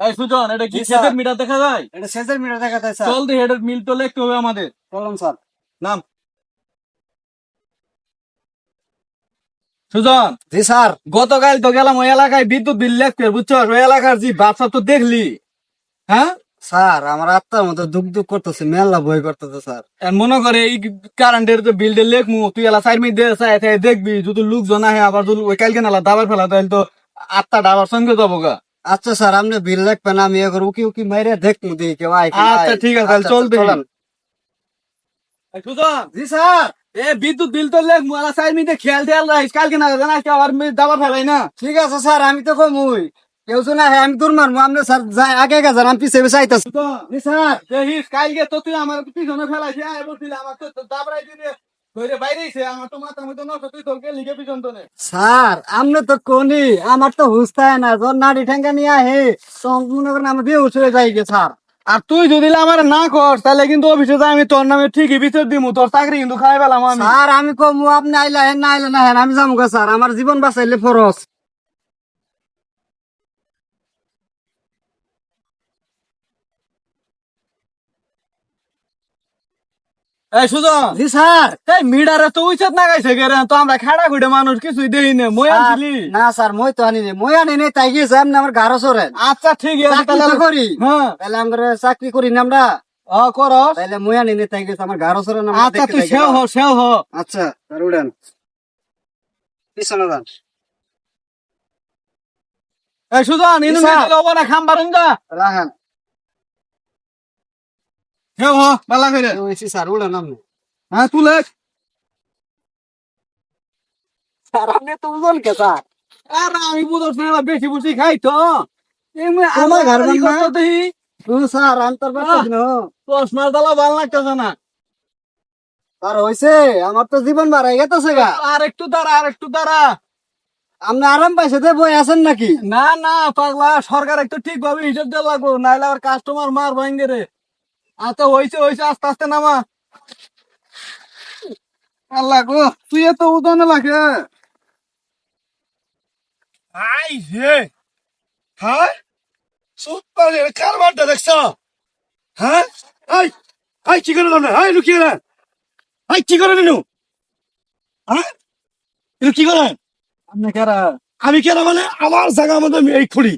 এই সুজন এটা কি। সেটের মিটার দেখা যায়? এটা সেচের মিটার দেখা যায় স্যার। চল দি হেডের মিল তো লিখতে হবে আমাদের। বলুন স্যার। নাম। সুজন। জি স্যার। গতকাল তো গেলাম ওই এলাকায় বিদ্যুৎ বিল লিখতে বুঝছ? ওই এলাকার তো দেখলি। হ্যাঁ? স্যার আমার আত্মার মতো দুঃখ দুঃখ করতেছে মেলা বই করতেছে স্যার। মনে করে এই কারেন্টের তো বিলটা লেখমু তুই এলা সাইড মিট দিয়ে দেখবি যদি লোক জন আহে আবার যদি ওই কালকে নালা দাবার ফেলা তাহলে তো আটটা ডাবার সঙ্গে যাব গা আচ্ছা স্যার আপনি বিল লিখবেন আমি এবার উকি উকি মাইরে দেখব দিই কেউ আচ্ছা, ঠিক আছে, তাহলে আচ্ছা, চলবে। চলেন। সুজন! জি স্যার। এ বিদ্যুৎ বিল তো লেখমু এলা সাইড মিটে খেয়াল টেয়াল রাখিস কালকে না জানা আবার দাবার ফেলাই না? ঠিক আছে স্যার আমি তো কমুই কেউ শুনে আহে আমি দূর মারবো আপনি স্যার যাই আগে আগে যান আমি পিছিয়ে পিছিয়ে আইতাছি। স্যার। দেখিস কালকে তো তুই আমার পিছনে ফেলাইছি আয় বলছিলি আমার তো দাবড়াই দিয়ে তো তো স্যার আপনি তো কোনি আমার তো হুস্তায় না যখন নাড়ি ঠেঙ্গা নিয়ে আহে। তখন মনে করেন আমি হয়ে যাই গে স্যার। আর তুই যদি আমার না কর তাহলে কিন্তু অফিসে যাই আমি তোর নামে ঠিকই বিচার দিমু তোর চাকরি কিন্তু খাই পেলাম আমি। স্যার আমি কমু আপনি আইলা হেন না আইলা না হেন আমি যাব স্যার আমার জীবন বাঁচাইলে ফরস এই সুজন। জি স্যার। এই মিডারে তো উচিত না গাইছে গেরে তো আমরা খাড়া খুঁড়ে মানুষ কিছুই দেই না মই আনছিলি। না স্যার মই তো আনি নাই মই আনি নাই তাই গিয়েছে আপনি আমার ঘাড়ো সরেন আচ্ছা ঠিক আছে তাহলে করি। হ্যাঁ। তাহলে আমরা চাকরি করি না আমরা? ও করস। তাহলে মই আনি নাই তাই গেছে আমার ঘাড়ো সরেন আচ্ছা তুই সেও হ সেও হ। আচ্ছা স্যার উড়েন। পিছনে যান। এই সুজন ইনু। না খাম পারেন যা হ বালা করে হইছে স্যার উড়েন আপনি হ্যাঁ তুই লেখ। স্যার আপনি তো উজন কে স্যার আর আমি বুঝছ না বেশি বুঝি খাই তো। আমার ঘর। করতে দেই ও স্যার আন্তর দিন দশ মাস দালা ভালো লাগতেছে না। স্যার হইছে আমার তো জীবন বাড়াই গেতেছে গা। আর একটু দাঁড়া আর একটু দাঁড়া। আপনি আরাম পাইছে তো বই আছেন নাকি? না না পাগলা সরকার একটু ঠিক ভাবে হিসাব দেওয়া লাগবো নাইলে আবার কাস্টমার মার ভাঙ্গে রে। আচ্ছা হইছে হইছে আস্তে আস্তে নামা। আল্লাহ গো তুই এত উদনে লাগে। আই হে হ্যাঁ সুপার কারবারটা দেখছ? হ্যাঁ? আই আই কি করে না আই লুকিয়ে না আই কি করে নিনু? হ্যাঁ? কি করে? আপনি কারা? আমি কেন মানে আমার জায়গা মধ্যে আমি এই খুঁড়ি।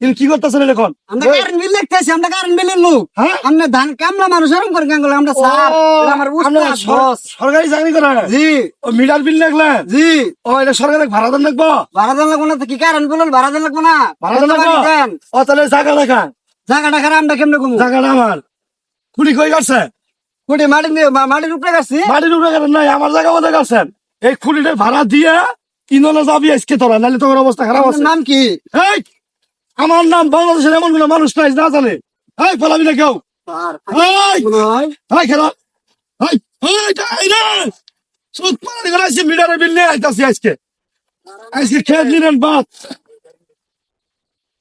কি করতেছেন এখন? আমরা কারেন্ট বিল লিখতেছি আমরা কারেন্ট বিলের লোক। হ্যাঁ? আমরা ধান কামলা মানুষ এরকম করে গাঙ্গুলো আমরা স্যার সরকারি চাকরি করে জি। ও মিটার বিল লাগলেন জি। ও এটা ভাড়া দেন লাগবো ভাড়া দেন লাগবো না তো কি কারেন্ট বিল ভাড়া দেন লাগবো না? ভাড়া দেন লাগবো? ও তাহলে জায়গা দেখা জায়গাটা খারাপ আমরা কেমনে কমু? জায়গাটা আমার। খুঁড়ি কই করছে কোটি মাটি মাটির উপরে গাছি মাটির উপরে গেলেন নাই আমার জায়গা মধ্যে গেছেন এই খুঁড়িটা ভাড়া দিয়ে ইনলে যাবি আজকে তোরা নাহলে তোমার অবস্থা খারাপ আছে। নাম কি? এই আমার নাম বাংলাদেশের এমন কোন মানুষ নাই না জানে। এই পালাবি না কেউ এই খেল। এই এই এই রে! সুদ পালানি করে আসছি মিটারের বিল নিয়ে আইতাছি আজকে। আজকে খেয়ে নিলেন বাদ।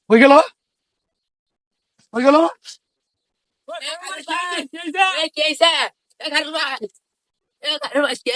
হয়ে গেল? হয়ে গেল? এই সুজন আমার জি,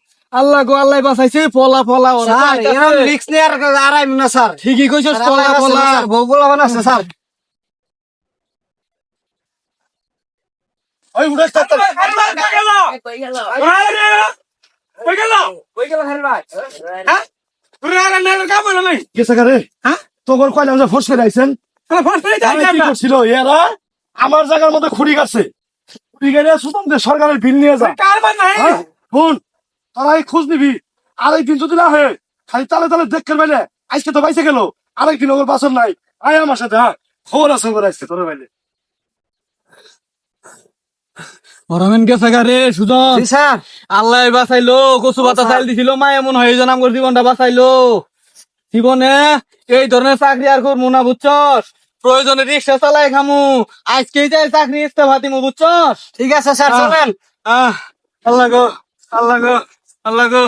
আল্লাহ গো আল্লাহ বাঁচাইছে পলা পলা। এরকম রিক্স আড়াই না স্যার। ঠিকই কইছস পলা আছে, পলা। স্যার, কারে হ্যাঁ? তোর কয়লাম যে ফোর্স করে আইছেন? কি করছিল এরা আমার জায়গার মধ্যে খুঁড়ি গেছে। খুঁড়ি গেলে সুতম সরকারের বিল নিয়ে যা। হ্যাঁ? শুন। তোরা এই খোঁজ নিবি। আরেকদিন যদি না হয় খালি তালে তালে দেখতে পাইলে আজকে তো বাইসে গেল আরেকদিন ওর বাসন নাই। আয় আমার সাথে হ্যাঁ? খবর আছে করে আজকে তোর বাইলে গেছে সুজন। স্যার। আল্লাহ বাঁচাইলো কচু পাতা চাল দিছিল মা এমন হয়ে যেন আমার জীবনটা বাঁচাইলো। জীবনে এই ধরনের চাকরি আর করব না বুঝছস? প্রয়োজনে রিক্সা চালাই খামু। আজকেই যাই চাকরি ইস্তফা দিমু বুঝছস? ঠিক আছে স্যার আহ। চলেন। আহ আল্লাহ গো আল্লাহ গো। আল্লাহ গো